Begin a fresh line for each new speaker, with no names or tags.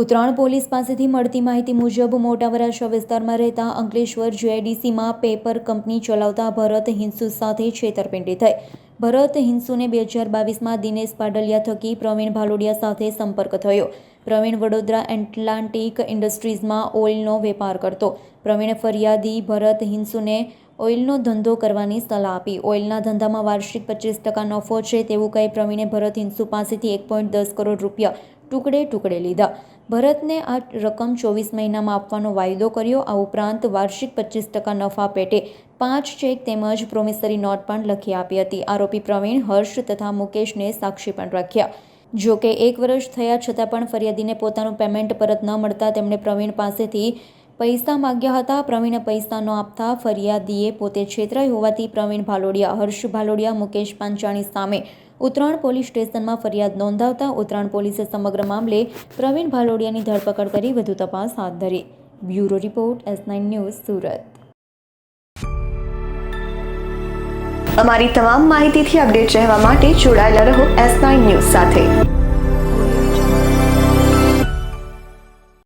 Uttarayan police પાસેથી મળતી માહિતી મુજબ મોટા વરાછા વિસ્તારમાં રહેતા અંકલેશ્વર જેઆઈડીસીમાં પેપર કંપની ચલાવતા ભરત હિંસુ સાથે છેતરપિંડી થઈ. ભરત હિંસુને બે હજાર બાવીસમાં દિનેશ પાડલિયા થકી પ્રવીણ ભાલોડિયા સાથે સંપર્ક થયો. પ્રવીણ વડોદરા એટલાન્ટિક ઇન્ડસ્ટ્રીઝમાં ઓઇલનો વેપાર કરતો. પ્રવીણે ફરિયાદી ભરત હિંસુને ઓઇલનો ધંધો કરવાની સલાહ આપી. ઓઇલના ધંધામાં વાર્ષિક પચીસ ટકા નફો છે તેવું કહી પ્રવીણે ભરત હિંસુ પાસેથી એક પોઈન્ટ દસ કરોડ રૂપિયા ટુકડે ટુકડે લીધા. ભરતને આ રકમ ચોવીસ મહિનામાં આપવાનો વાયદો કર્યો. આ ઉપરાંત વાર્ષિક પચીસ ટકા નફા પેટે પાંચ ચેક તેમજ પ્રોમિસરી નોટ પણ લખી આપી હતી. આરોપી પ્રવીણ, હર્ષ તથા મુકેશને સાક્ષી પણ રાખ્યા. જો કે એક વર્ષ થયા છતાં પણ ફરિયાદીને પોતાનું પેમેન્ટ પરત ન મળતા તેમણે પ્રવીણ પાસેથી પૈસા માગ્યા હતા. પ્રવીણે પૈસા ન આપતા ફરિયાદીએ પોતે છેતરાઈ હોવાથી પ્રવીણ ભાલોડિયા, હર્ષ ભાલોડિયા, મુકેશ પાંચાણી સામે ઉત્તરાયણ પોલીસ સ્ટેશનમાં ફરિયાદ નોંધાવતા ઉત્તરાયણ પોલીસે સમગ્ર મામલે પ્રવીણ ભાલોડિયાની ધરપકડ કરી વધુ તપાસ હાથ ધરી. Bureau report, S nine news, Surat.
અમારી તમામ માહિતીથી અપડેટ રહેવા માટે જોડાયેલા રહો એસ નાઇન ન્યૂઝ સાથે.